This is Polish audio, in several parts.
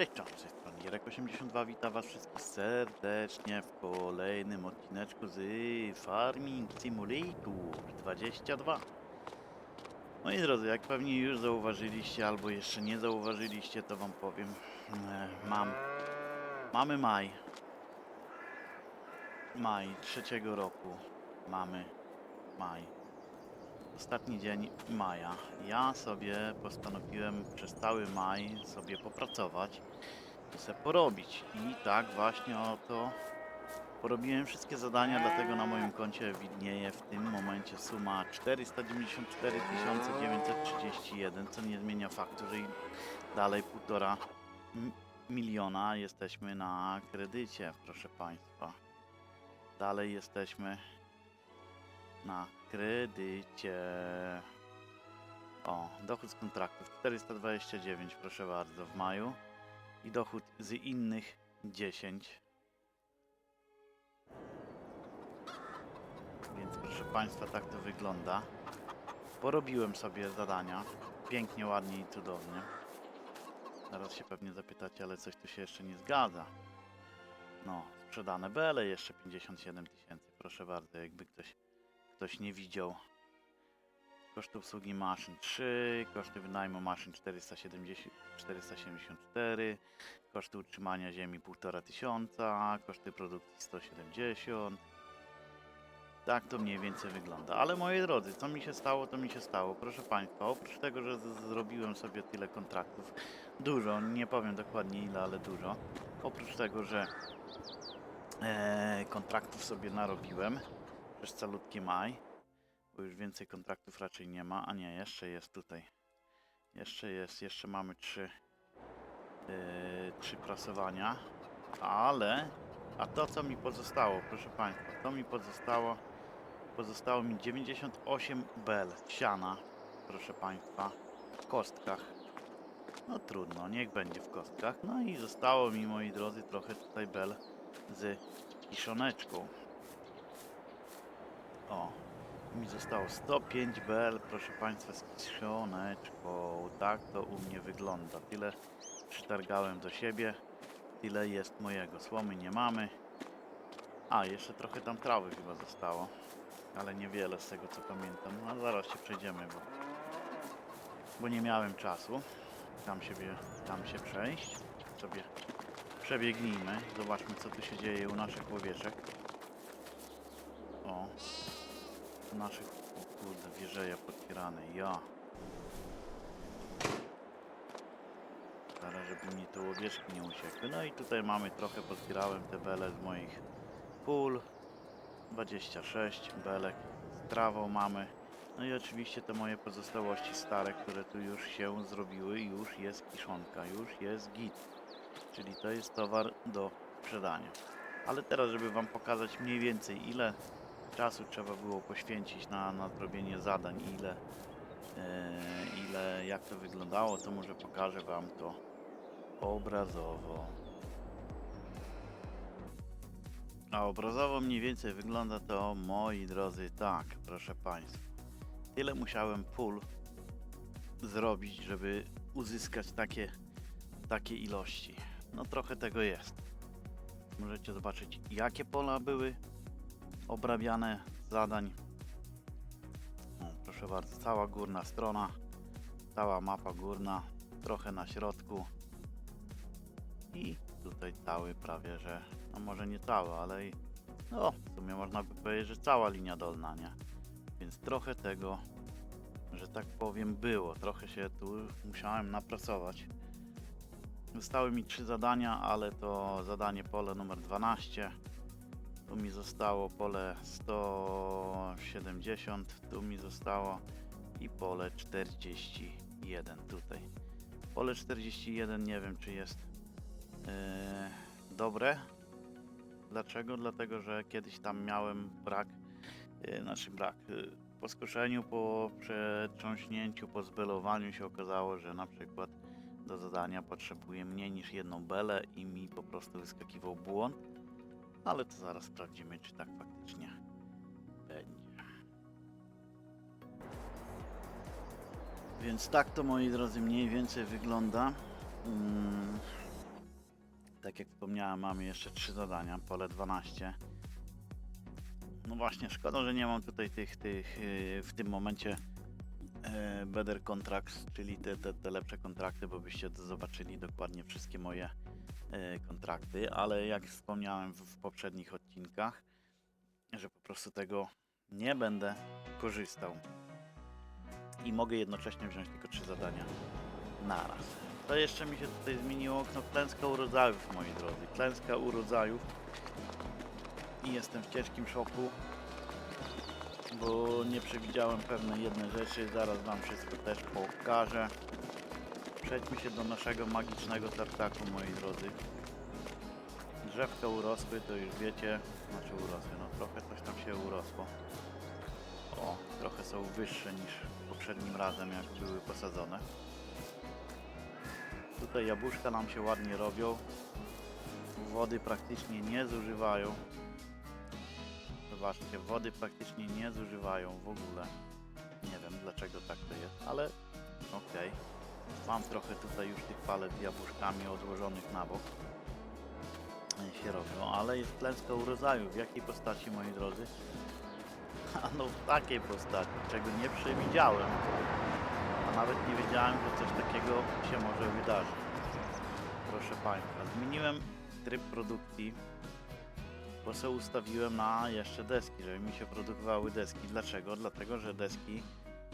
Cześć, cześć, tej strony Jerek82, witam was wszystkich serdecznie w kolejnym odcineczku z Farming Simulator 22. Moi drodzy, jak pewnie już zauważyliście, albo jeszcze nie zauważyliście, to wam powiem, e, mam, mamy maj, maj trzeciego roku, mamy maj, ostatni dzień maja. Ja sobie postanowiłem przez cały maj sobie popracować i sobie porobić. I tak właśnie oto porobiłem wszystkie zadania, dlatego na moim koncie widnieje w tym momencie suma 494 931, co nie zmienia faktu, że dalej półtora miliona jesteśmy na kredycie, proszę Państwa. Dalej jesteśmy na kredycie. O, dochód z kontraktów 429, proszę bardzo, w maju. I dochód z innych 10. Więc proszę Państwa, tak to wygląda. Porobiłem sobie zadania. Pięknie, ładnie i cudownie. Zaraz się pewnie zapytacie, ale coś tu się jeszcze nie zgadza. No, sprzedane bele jeszcze 57 tysięcy. Proszę bardzo, jakby ktoś ktoś nie widział. Koszty obsługi maszyn 3, koszty wynajmu maszyn 470, 474, koszty utrzymania ziemi 1500, koszty produkcji 170. Tak to mniej więcej wygląda. Ale moi drodzy, co mi się stało, to mi się stało. Proszę Państwa, oprócz tego, że zrobiłem sobie tyle kontraktów, dużo, nie powiem dokładnie ile, ale dużo. Oprócz tego, że e, kontraktów sobie narobiłem, przez calutki maj, bo już więcej kontraktów raczej nie ma, a nie, jeszcze jest tutaj. Jeszcze jest, jeszcze mamy trzy, yy, trzy prasowania, ale, a to co mi pozostało, proszę Państwa, to mi pozostało, pozostało mi 98 bel siana, proszę Państwa, w kostkach. No trudno, niech będzie w kostkach. No i zostało mi, moi drodzy, trochę tutaj bel z kiszoneczką. O, mi zostało 105 bel, proszę Państwa, z kiszoneczką. Tak to u mnie wygląda. Tyle przytargałem do siebie, tyle jest mojego. Słomy nie mamy. A, jeszcze trochę tam trawy chyba zostało, ale niewiele z tego co pamiętam. No zaraz się przejdziemy, bo, bo nie miałem czasu tam się, tam się przejść. Sobie przebiegnijmy, zobaczmy co tu się dzieje u naszych łowieczek. O, naszych, o kurde, wieżeje podpierane, ja. Teraz, żeby mi te łowieczki nie uciekły. No i tutaj mamy trochę, podpierałem te bele z moich pól. 26 belek z trawą mamy. No i oczywiście te moje pozostałości stare, które tu już się zrobiły, już jest kiszonka, już jest git. Czyli to jest towar do sprzedania. Ale teraz, żeby Wam pokazać mniej więcej ile czasu trzeba było poświęcić na, na zrobienie zadań, ile, e, ile, jak to wyglądało, to może pokażę Wam to obrazowo. A obrazowo mniej więcej wygląda to, moi drodzy, tak, proszę Państwa. Tyle musiałem pól zrobić, żeby uzyskać takie, takie ilości. No trochę tego jest. Możecie zobaczyć, jakie pola były obrabiane zadań. O, proszę bardzo, cała górna strona, cała mapa górna, trochę na środku i tutaj cały prawie, że, no może nie cały, ale i, no w sumie można by powiedzieć, że cała linia dolna, nie? Więc trochę tego, że tak powiem, było. Trochę się tu musiałem napracować. Zostały mi trzy zadania, ale to zadanie pole numer 12. Tu mi zostało pole 170, tu mi zostało i pole 41 tutaj. Pole 41 nie wiem czy jest yy, dobre. Dlaczego? Dlatego, że kiedyś tam miałem brak, yy, znaczy brak. Yy, po skoszeniu, po przetrząśnięciu, po zbelowaniu się okazało, że na przykład do zadania potrzebuję mniej niż jedną belę i mi po prostu wyskakiwał błąd. Ale to zaraz sprawdzimy, czy tak faktycznie będzie. Więc tak to moi drodzy mniej więcej wygląda. Mm, Tak jak wspomniałem, mamy jeszcze trzy zadania, pole 12. No właśnie, szkoda, że nie mam tutaj tych, tych yy, w tym momencie e, Better Contracts, czyli te, te, te lepsze kontrakty, bo byście zobaczyli dokładnie wszystkie moje kontrakty, ale jak wspomniałem w, w poprzednich odcinkach, że po prostu tego nie będę korzystał i mogę jednocześnie wziąć tylko trzy zadania naraz. To jeszcze mi się tutaj zmieniło okno klęska urodzajów, moi drodzy. Klęska urodzajów i jestem w ciężkim szoku, bo nie przewidziałem pewnej jednej rzeczy. Zaraz Wam wszystko też pokażę. Przejdźmy się do naszego magicznego tartaku, moi drodzy. Drzewka urosły, to już wiecie, znaczy urosły, no trochę coś tam się urosło. O, trochę są wyższe niż poprzednim razem, jak były posadzone. Tutaj jabłuszka nam się ładnie robią. Wody praktycznie nie zużywają. Zobaczcie, wody praktycznie nie zużywają w ogóle. Nie wiem dlaczego tak to jest, ale okej. Mam trochę tutaj już tych palet z jabłuszkami odłożonych na bok. E, się robią, ale jest klęska urodzaju. W jakiej postaci, moi drodzy? No w takiej postaci, czego nie przewidziałem. A nawet nie wiedziałem, że coś takiego się może wydarzyć. Proszę Państwa, zmieniłem tryb produkcji, bo sobie ustawiłem na jeszcze deski, żeby mi się produkowały deski. Dlaczego? Dlatego, że deski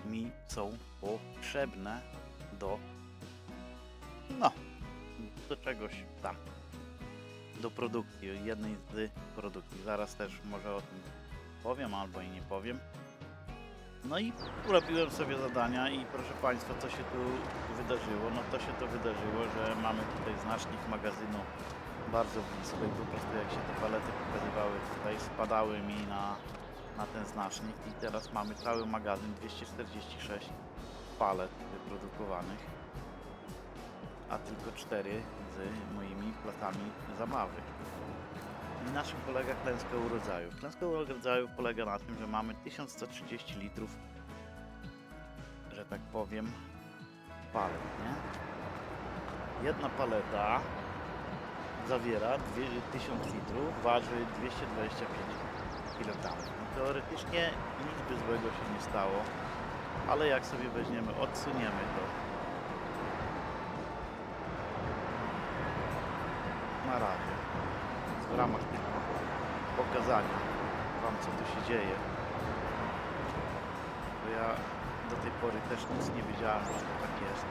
mi są potrzebne do no, do czegoś tam. Do produkcji, jednej z produkcji. Zaraz też może o tym powiem albo i nie powiem. No i robiłem sobie zadania i proszę Państwa, co się tu wydarzyło? No to się to wydarzyło, że mamy tutaj znacznik magazynu bardzo blisko i po prostu jak się te palety pokazywały tutaj, spadały mi na, na ten znacznik i teraz mamy cały magazyn 246 palet wyprodukowanych, a tylko 4 z moimi platami zabawy. Na czym polega klęska urodzajów? Klęska urodzajów polega na tym, że mamy 1130 litrów, że tak powiem, palet, nie? Jedna paleta zawiera dwie- 1000 litrów, waży 225 kg. No teoretycznie nic by złego się nie stało, ale jak sobie weźmiemy, odsuniemy to. Na razie. W ramach pokazania Wam co tu się dzieje. Bo ja do tej pory też nic nie wiedziałem, że to tak jest.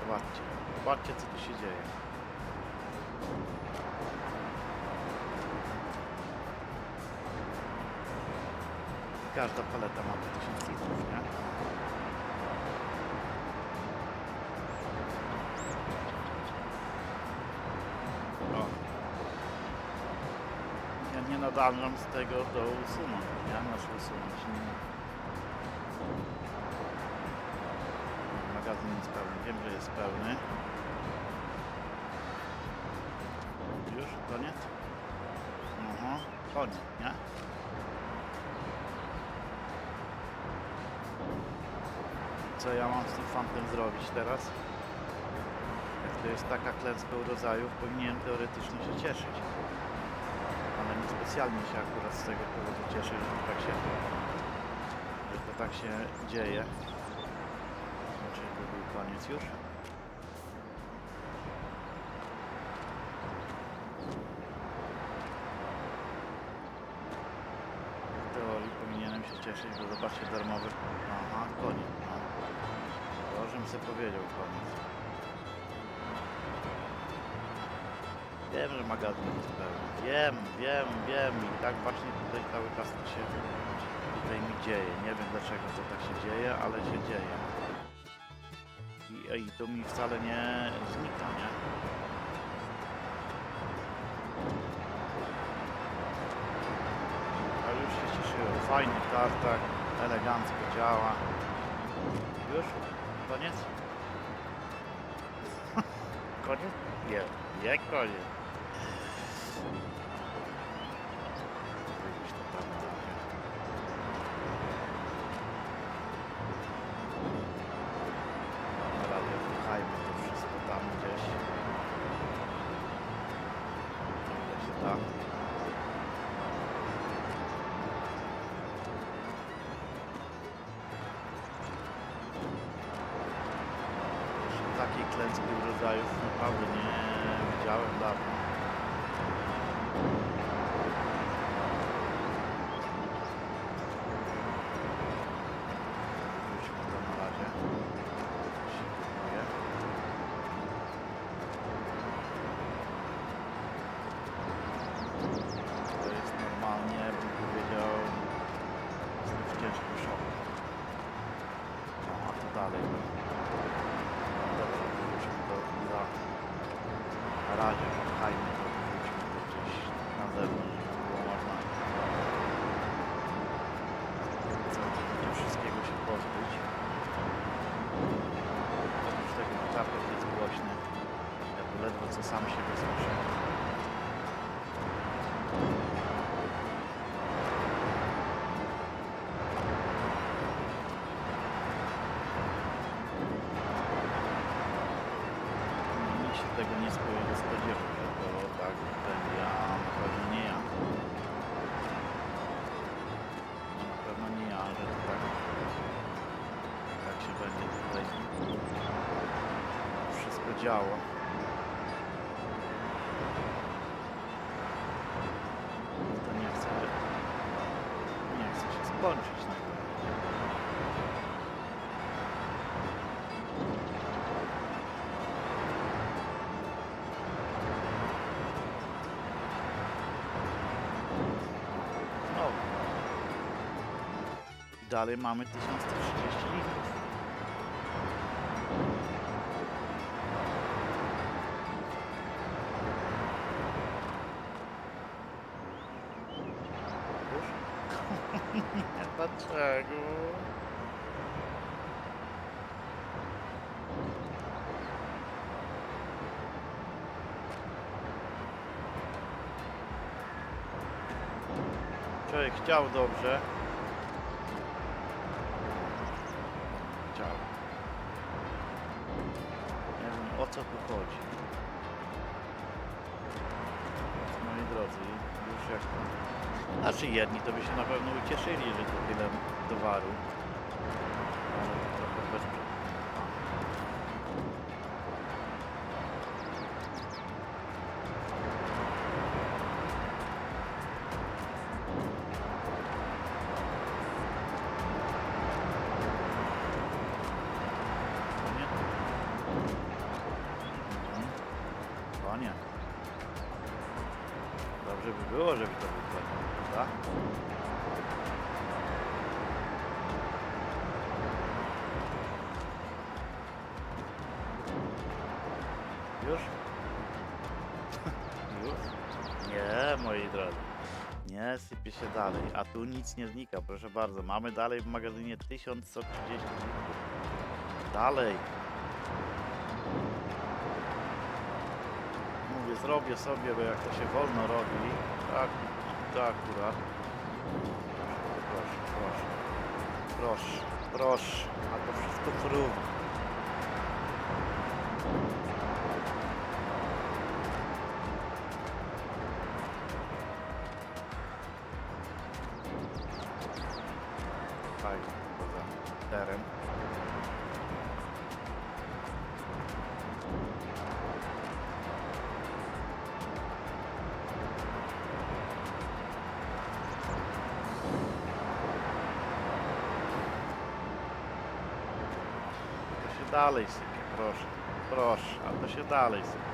Zobaczcie, zobaczcie co tu się dzieje każda paleta ma po 1000 litrów, nie? O. Ja nie nadążam z tego do usunąć, nie? Znaczy usunąć. Nie. Magazyn jest pełny. Wiem, że jest pełny. Już? Koniec? Aha, koniec, nie? Co ja mam z tym fantem zrobić teraz? Jak to jest taka klęska urodzajów, powinienem teoretycznie się cieszyć. Ale nie specjalnie się akurat z tego powodu cieszę, że to tak się, że to tak się dzieje. Znaczy, to był koniec już. W teorii powinienem się cieszyć, bo zobaczcie darmowy... Aha, koniec. Sobie powiedział koniec. Wiem, że magazyn jest pełny. Wiem, wiem, wiem i tak właśnie tutaj cały czas to się tutaj mi dzieje. Nie wiem dlaczego to tak się dzieje, ale się dzieje. I, i to mi wcale nie znika, nie? Już się cieszyłem. Fajny tartak, elegancko działa. Już? Koniec? Koniec? Nie, nie koniec. Prawie wpychajmy to wszystko tam gdzieś. Ile się. Klęski urodzajów naprawdę nie widziałem dawno. Działo. To nie chce, nie chce się skończyć. Dalej mamy 1130 litrów. Już? Nie, Dlaczego? Człowiek chciał dobrze. Chciał. Nie wiem o co tu chodzi. Moi drodzy, już jak. Znaczy jedni to by się na pewno ucieszyli, że tu tyle towaru. Było, żeby to konie, prawda? Już? Już? Nie, moi drodzy. Nie sypie się dalej, a tu nic nie znika, proszę bardzo. Mamy dalej w magazynie 1130 litrów. Dalej. Mówię, zrobię sobie, bo jak to się wolno robi, tak, to akurat. Proszę, proszę, proszę, proszę, a to wszystko. Fajnie, dalej sypie, proszę. Proszę, a to się dalej sypie.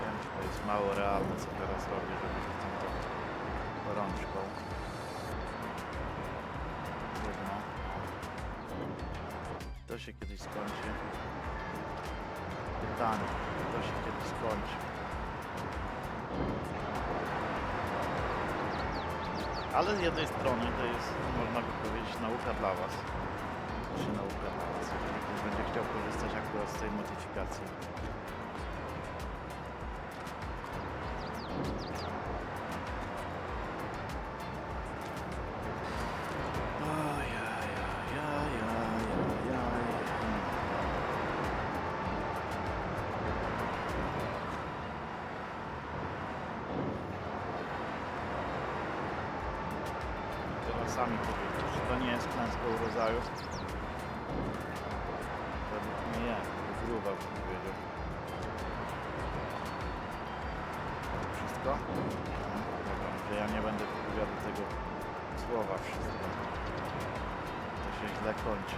Wiem, że to jest mało realne, co teraz robię, żeby rzucam to gorączką. Trudno. To się kiedyś skończy. Pytanie, to się kiedyś skończy. Ale z jednej strony to jest, można by powiedzieć, nauka dla Was. Czy nauka dla Was, jeżeli ktoś będzie chciał korzystać akurat z tej modyfikacji. To się źle kończy.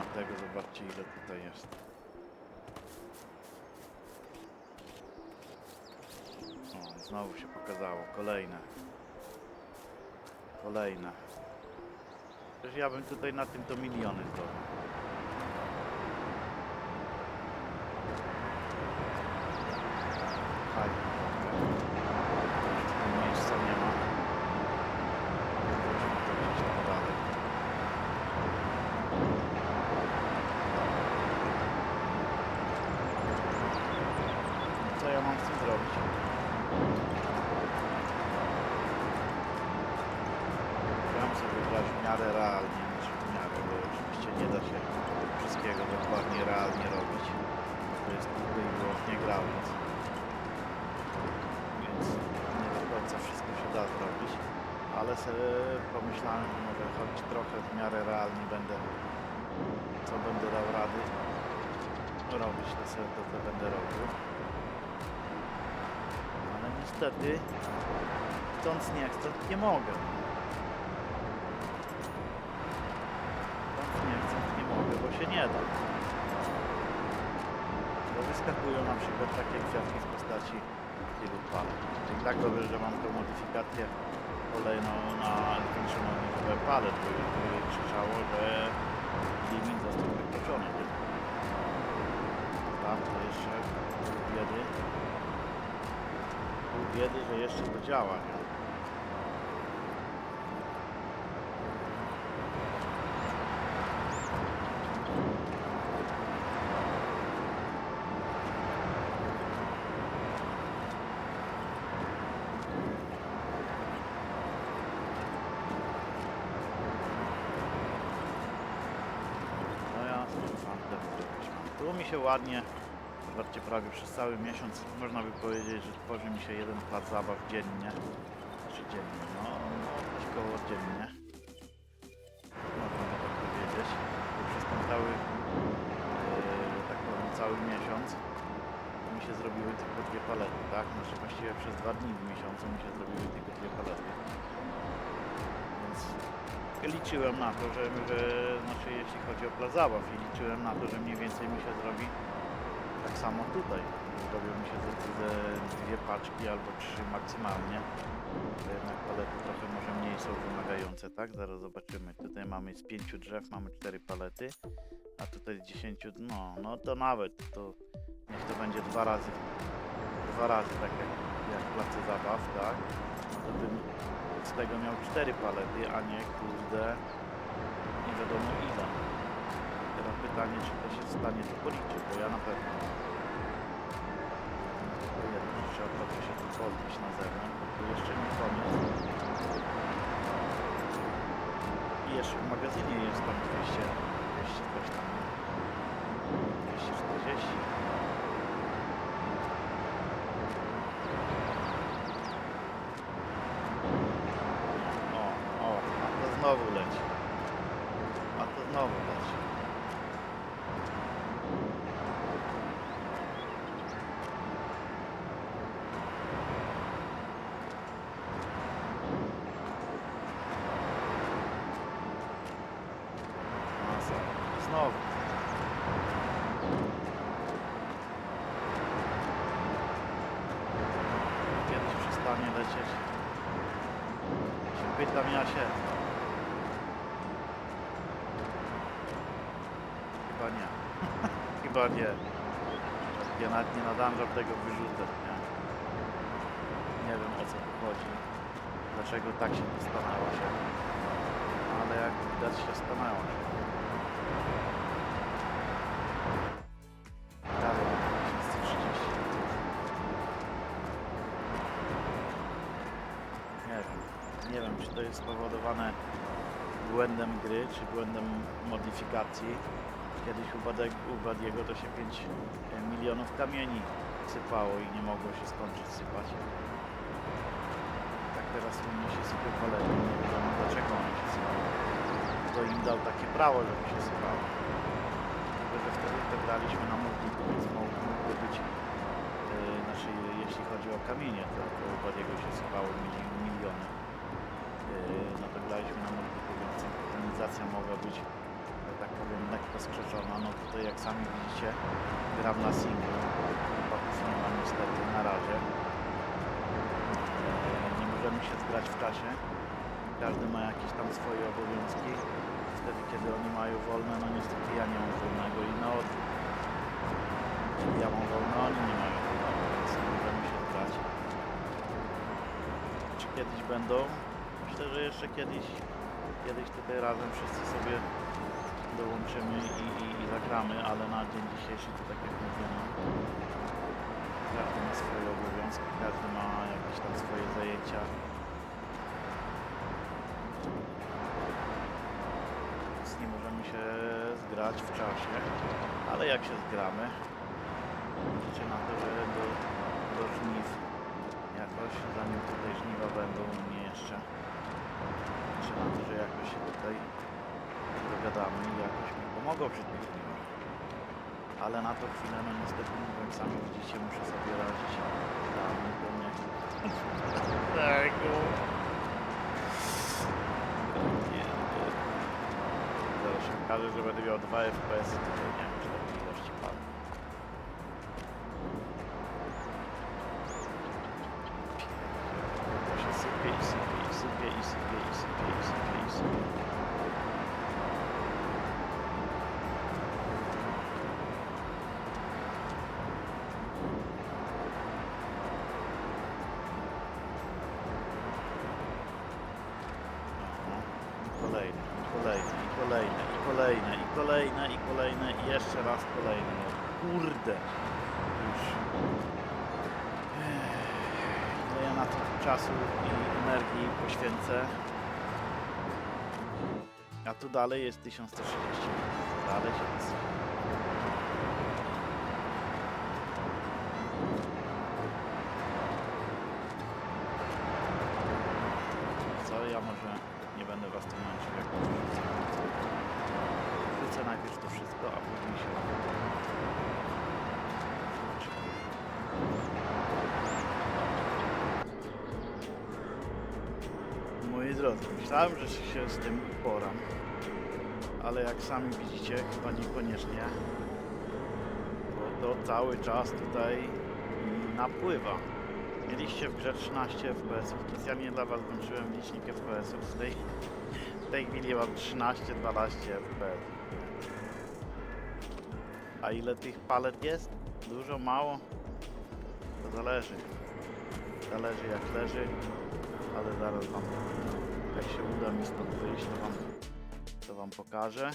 A tego zobaczcie ile tutaj jest. O, znowu się pokazało. Kolejne. Kolejne. Przecież ja bym tutaj na tym to miliony zdobył. Fajnie. Już tu miejsca nie ma. Wróćmy to gdzieś tam dalej. Co ja mam z tym zrobić? Chciałem sobie grać w miarę realnie, znaczy w miarę, bo oczywiście nie da się wszystkiego dokładnie realnie robić. To jest tylko i wyłącznie gra, więc, więc nie do końca wszystko się da zrobić. Ale sobie pomyślałem, że może choć trochę w miarę realnie będę, co będę dał rady robić, to sobie to, to będę robił. Ale niestety, chcąc nie chcąc, nie mogę. Chcąc nie chcąc, nie mogę, bo się nie da. Wyskakują na przykład takie kwiatki z postaci tylu palet. I tak dobrze, że mam tą modyfikację kolejną na zwiększoną liczbę palet, już by krzyczało, że limit został przekroczony. Tak, to jeszcze biedy. Biedy, że jeszcze to działa, nie? No jasne, mam ten zrobić. Tu mi się ładnie, zobaczcie, prawie przez cały miesiąc, można by powiedzieć, że tworzy mi się jeden plac zabaw dziennie. Znaczy dziennie, no, no koło dziennie. Można by tak powiedzieć. Przez ten cały, yy, tak powiem, cały miesiąc mi się zrobiły tylko dwie palety, tak? Znaczy właściwie przez dwa dni w miesiącu mi się zrobiły tylko dwie palety. Więc liczyłem na to, że, że znaczy jeśli chodzi o plac zabaw i liczyłem na to, że mniej więcej mi się zrobi tak samo tutaj. Zrobią mi się ze, dwie paczki albo trzy maksymalnie. Jednak palety trochę może mniej są wymagające, tak? Zaraz zobaczymy. Tutaj mamy z pięciu drzew mamy cztery palety, a tutaj z dziesięciu, no, no to nawet to niech to będzie dwa razy, dwa razy tak jak, jak place zabaw, tak? To bym z tego miał cztery palety, a nie kurde nie wiadomo ile. Teraz pytanie, czy to się stanie to policzyć, bo ja na pewno nie. Tylko jedno, że trzeba pozbyć na zewnątrz, bo tu jeszcze nie koniec. I jeszcze w magazynie jest tam 200, 200 coś tam, nie? 240. O, o, a to znowu leci. A to znowu leci. Masa. Znowu. Kiedyś przestanie lecieć. Się pytam ja się. Chyba nie. Chyba nie. Ja nawet nie nadążam tego wyrzucać, nie? Nie wiem o co tu chodzi. Dlaczego tak się nie stanęło się. Ale jak widać się stanęło się. Prawie mam 1030 litrów. Nie wiem. Nie wiem, czy to jest spowodowane błędem gry, czy błędem modyfikacji. Kiedyś u, Badiego to się 5 milionów kamieni sypało i nie mogło się skończyć sypać. Tak teraz mnie się sypie palety. Nie wiadomo dlaczego one się sypały. Kto im dał takie prawo, żeby się sypało. Tylko, że wtedy to na multiku, więc mógł- mógłby być e, znaczy jeśli chodzi o kamienie, to, to u się sypało mili, miliony. E, no to graliśmy na multiku, więc synchronizacja mogła być powiem, lekko skrzeczona. No tutaj jak sami widzicie, gram na singlu. Chłopaków nie ma niestety na razie. Eee, Nie możemy się zgrać w czasie. Każdy ma jakieś tam swoje obowiązki. Wtedy, kiedy oni mają wolne, no niestety ja nie mam wolnego i na odwrót. Kiedy ja mam wolne, oni nie mają wolnego, więc nie możemy się zgrać. Czy kiedyś będą? Myślę, że jeszcze kiedyś, kiedyś tutaj razem wszyscy sobie dołączymy i, i, i zagramy, ale na dzień dzisiejszy to tak jak mówiłem, każdy ma swoje obowiązki, każdy ma jakieś tam swoje zajęcia. Więc nie możemy się zgrać w czasie, ale jak się zgramy, liczę na to, że do, do żniw jakoś, zanim tutaj żniwa będą u mnie jeszcze, liczę na to, że jakoś się tutaj dogadamy i jakoś mi pomogą przy tych żniwach. Ale na to chwilę, no niestety, jak sami widzicie, muszę sobie radzić. A mi to nie... Tego... Nie, nie. Zaraz się okaże, że będę miał 2 FPS, tutaj nie czasu i energii poświęcę. A tu dalej jest 1130. Dalej się wysypa. Co ja może nie będę was tu męczył, jak może rzucę. Rzucę najpierw to wszystko, a później się Myślałem, że się z tym uporam, ale jak sami widzicie, chyba niekoniecznie, bo to cały czas tutaj napływa. Mieliście w grze 13 FPS, specjalnie dla Was włączyłem licznik FPS. W tej, tej chwili mam 13-12 FPS. A ile tych palet jest? Dużo, mało? To zależy. Zależy jak leży, ale zaraz Wam, jak się uda mi stąd wyjść, to Wam, to wam pokażę.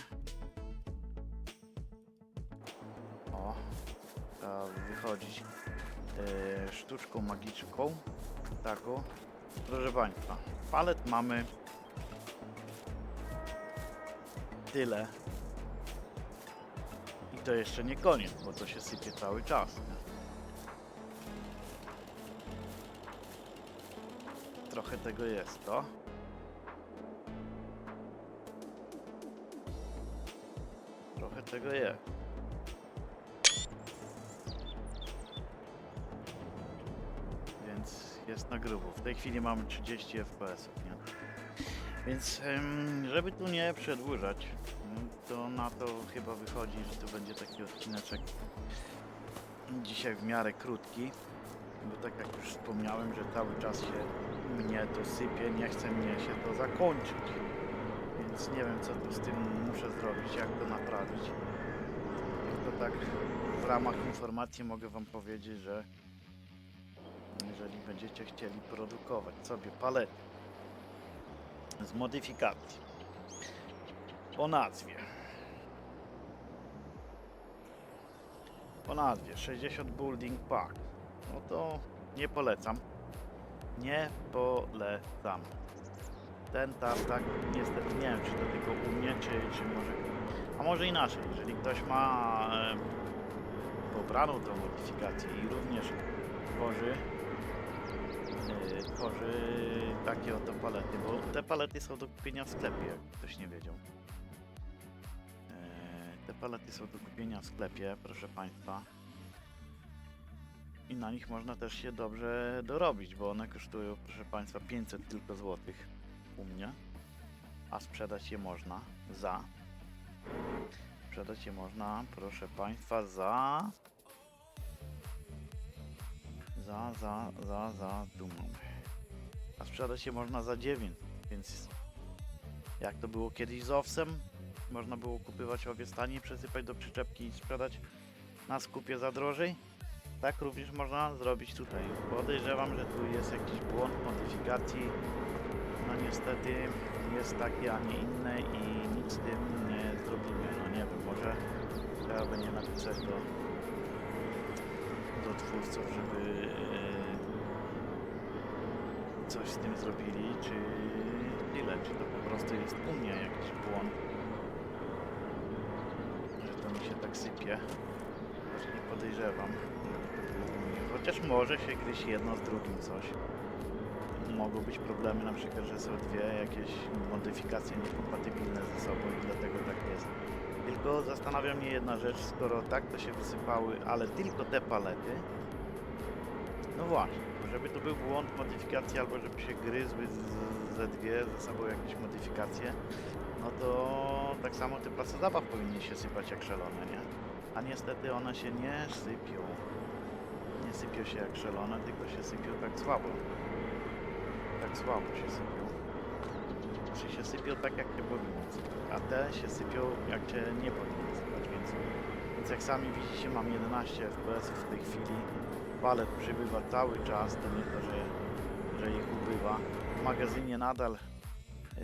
O, wychodzić e, sztuczką magiczną. Taką. Proszę Państwa, palet mamy tyle. I to jeszcze nie koniec, bo to się sypie cały czas. Trochę tego jest, to. Jest. Więc jest na grubo. W tej chwili mamy 30 fps, nie? Więc żeby tu nie przedłużać, mm, to na to chyba wychodzi, że tu będzie taki odcineczek dzisiaj w miarę krótki, bo tak jak już wspomniałem, że cały czas się mnie to sypie, nie chce mnie się to zakończyć. Więc nie wiem co tu z tym muszę zrobić, jak to naprawić. Tylko tak w ramach informacji mogę wam powiedzieć, że jeżeli będziecie chcieli produkować sobie palety z modyfikacji o nazwie o nazwie 60 Building Pack no to nie polecam nie polecam ten tartak niestety nie wiem czy to tylko u mnie czy, czy może A może inaczej, jeżeli ktoś ma e, pobraną tą modyfikację i również tworzy, tworzy takie oto palety, bo te palety są do kupienia w sklepie, jak ktoś nie wiedział. E, te palety są do kupienia w sklepie, proszę Państwa. I na nich można też się dobrze dorobić, bo one kosztują, proszę Państwa, 500 tylko złotych u mnie. A sprzedać je można za. Sprzedać je można, proszę Państwa, za. Za, za, za, za dumą. A sprzedać je można za 9, więc jak to było kiedyś z owsem, można było kupywać owiec taniej, przesypać do przyczepki i sprzedać na skupie za drożej. Tak również można zrobić tutaj. Podejrzewam, że tu jest jakiś błąd modyfikacji. Niestety jest takie, a nie inne i nic z tym nie zrobimy. No nie wiem, może trzeba będzie napisać do, do twórców, żeby e, coś z tym zrobili, czy tyle, czy to po prostu jest u mnie jakiś błąd, że to mi się tak sypie. Aż nie podejrzewam. Chociaż może się gdzieś jedno z drugim coś. Mogą być problemy na przykład, że są dwie jakieś modyfikacje niekompatybilne ze sobą i dlatego tak jest. Tylko zastanawia mnie jedna rzecz, skoro tak to się wysypały, ale tylko te palety, no właśnie, żeby to był błąd modyfikacji albo żeby się gryzły ze dwie ze sobą jakieś modyfikacje, no to tak samo te place zabaw powinny się sypać jak szalone, nie? A niestety one się nie sypią. Nie sypią się jak szalone, tylko się sypią tak słabo. Słabo się sypią. Czy się sypią tak jak się powinny a te się sypią jak się nie powinny sypać, więc, więc jak sami widzicie mam 11 FPS w tej chwili. Palet przybywa cały czas, to nie to, że, że ich ubywa. W magazynie nadal yy,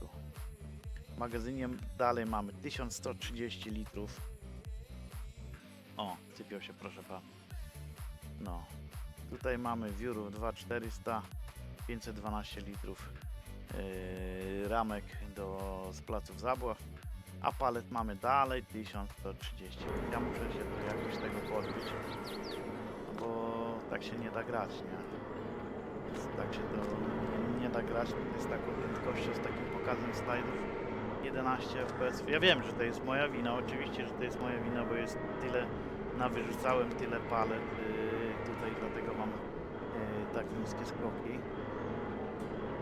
nie. W magazynie dalej mamy 1130 litrów. O, sypią się proszę pan. No. Tutaj mamy wiórów 2400, 512 litrów yy, ramek do, z placów zabław, a palet mamy dalej 1130. Ja muszę się to jakoś tego pozbyć, no bo tak się nie da grać, nie? Tak się to nie, da grać z taką prędkością, z takim pokazem slajdów 11 fps. Ja wiem, że to jest moja wina, oczywiście, że to jest moja wina, bo jest tyle, nawyrzucałem tyle palet yy, tutaj, dlatego mam tak niskie skoki.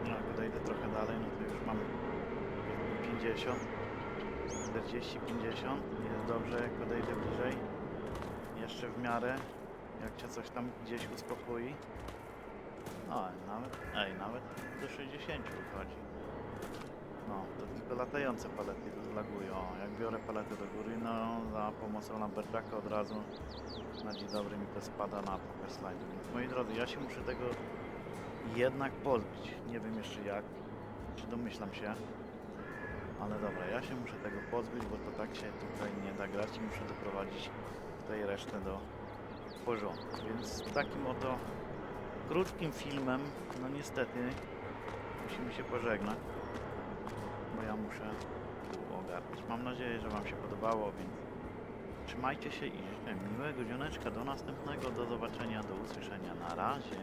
No, jak odejdę trochę dalej, no to już mam 50, 40, 50. Jest dobrze, jak odejdę bliżej. Jeszcze w miarę, jak cię coś tam gdzieś uspokoi. No, nawet, ej, nawet do 60 wychodzi. No, to tylko latające palety lagują. Jak biorę paletę do góry, no za pomocą lamberjacka od razu na dzień dobry mi to spada na pokaz slajdu. Więc moi drodzy, ja się muszę tego jednak pozbyć. Nie wiem jeszcze jak, czy domyślam się. Ale dobra, ja się muszę tego pozbyć, bo to tak się tutaj nie da grać i muszę doprowadzić tutaj resztę do porządku. Więc takim oto krótkim filmem, no niestety musimy się pożegnać, bo ja muszę tu ogarnąć. Mam nadzieję, że Wam się podobało, więc trzymajcie się i życzę miłego dzioneczka. Do następnego, do zobaczenia, do usłyszenia. Na razie.